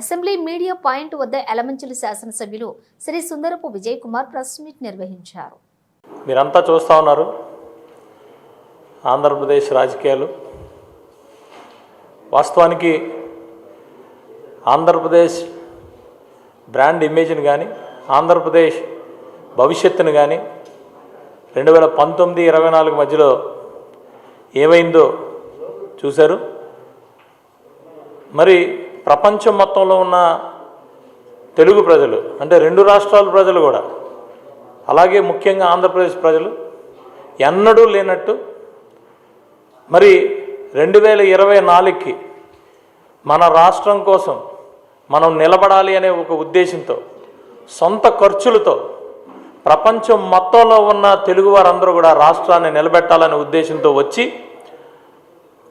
Assembly media point వద్ద ఎలమంచిలి శాసనసభ్యులు Shri Sundarapu Vijay Kumar press meet నిర్వహించారు. మీరంతా చూస్తూ ఉన్నారు. ఆంధ్రప్రదేశ్ రాజకీయాలు. వాస్తవానికి ఆంధ్రప్రదేశ్ బ్రాండ్ ఇమేజ్ని కానీ ఆంధ్రప్రదేశ్ భవిష్యత్తును కానీ రెండు వేల పంతొమ్మిది ఇరవై నాలుగు మధ్యలో ఏమైందో చూశారు. మరి ప్రపంచం మొత్తంలో ఉన్న తెలుగు ప్రజలు అంటే రెండు రాష్ట్రాల ప్రజలు కూడా అలాగే ముఖ్యంగా ఆంధ్రప్రదేశ్ ప్రజలు ఎన్నడూ లేనట్టు మరి రెండు వేల ఇరవై నాలుగుకి మన రాష్ట్రం కోసం మనం నిలబడాలి అనే ఒక ఉద్దేశంతో సొంత ఖర్చులతో ప్రపంచం మొత్తంలో ఉన్న తెలుగు వారందరూ కూడా రాష్ట్రాన్ని నిలబెట్టాలనే ఉద్దేశంతో వచ్చి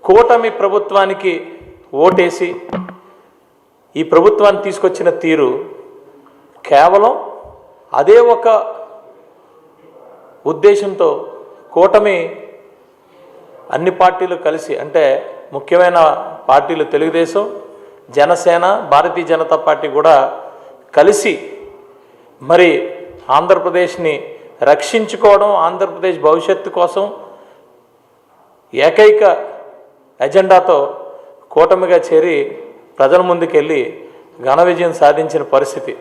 కూటమి ప్రభుత్వానికి ఓటేసి ఈ ప్రభుత్వాన్ని తీసుకొచ్చిన తీరు కేవలం అదే ఒక ఉద్దేశంతో కూటమి అన్ని పార్టీలు కలిసి అంటే ముఖ్యమైన పార్టీలు తెలుగుదేశం జనసేన భారతీయ జనతా పార్టీ కూడా కలిసి మరి ఆంధ్రప్రదేశ్ని రక్షించుకోవడం ఆంధ్రప్రదేశ్ భవిష్యత్తు కోసం ఏకైక ఎజెండాతో కూటమిగా చేరి ప్రజల ముందుకెళ్ళి ఘన విజయం సాధించిన పరిస్థితి.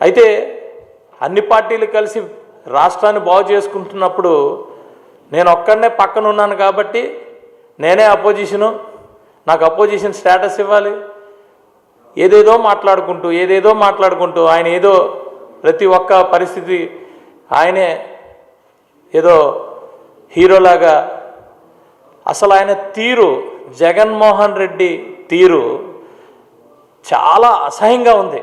అయితే అన్ని పార్టీలు కలిసి రాష్ట్రాన్ని బాగు చేసుకుంటున్నప్పుడు నేను ఒక్కడనే పక్కన ఉన్నాను కాబట్టి నేనే అపోజిషను నాకు అపోజిషన్ స్టేటస్ ఇవ్వాలి. ఏదేదో మాట్లాడుకుంటూ ఏదేదో మాట్లాడుకుంటూ ఆయన ఏదో ప్రతి ఒక్క పరిస్థితి ఆయనే ఏదో హీరోలాగా అసలు ఆయన తీరు జగన్మోహన్ రెడ్డి తీరు చాలా అసహ్యంగా ఉంది.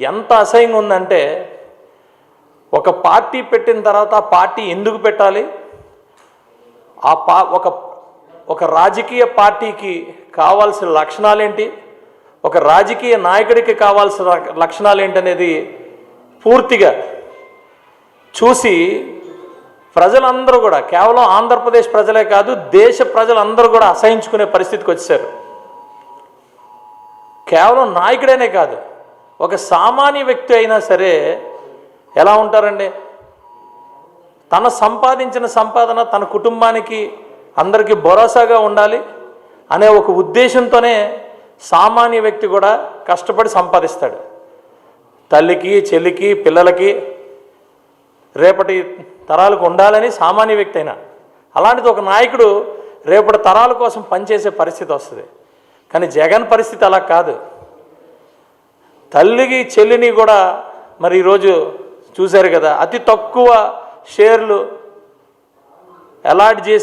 ఎంత అసహ్యంగా ఉందంటే ఒక పార్టీ పెట్టిన తర్వాత పార్టీ ఎందుకు పెట్టాలి? ఆ పా ఒక ఒక రాజకీయ పార్టీకి కావాల్సిన లక్షణాలేంటి? ఒక రాజకీయ నాయకుడికి కావాల్సిన లక్షణాలు ఏంటనేది పూర్తిగా చూసి ప్రజలందరూ కూడా కేవలం ఆంధ్రప్రదేశ్ ప్రజలే కాదు దేశ ప్రజలందరూ కూడా అసహించుకునే పరిస్థితికి వచ్చారు కేవలం నాయకుడేనే కాదు ఒక సామాన్య వ్యక్తి అయినా సరే ఎలా ఉంటారండి? తన సంపాదించిన సంపాదన తన కుటుంబానికి అందరికీ భరోసాగా ఉండాలి అనే ఒక ఉద్దేశంతోనే సామాన్య వ్యక్తి కూడా కష్టపడి సంపాదిస్తాడు. తల్లికి చెల్లికి పిల్లలకి రేపటి తరాలకు ఉండాలని సామాన్య వ్యక్తి అయినా అలాంటిది ఒక నాయకుడు రేపటి తరాల కోసం పనిచేసే పరిస్థితి వస్తుంది. కానీ జగన్ పరిస్థితి అలా కాదు. తల్లికి చెల్లిని కూడా మరి ఈరోజు చూశారు కదా అతి తక్కువ షేర్లు అలాట్ చేసి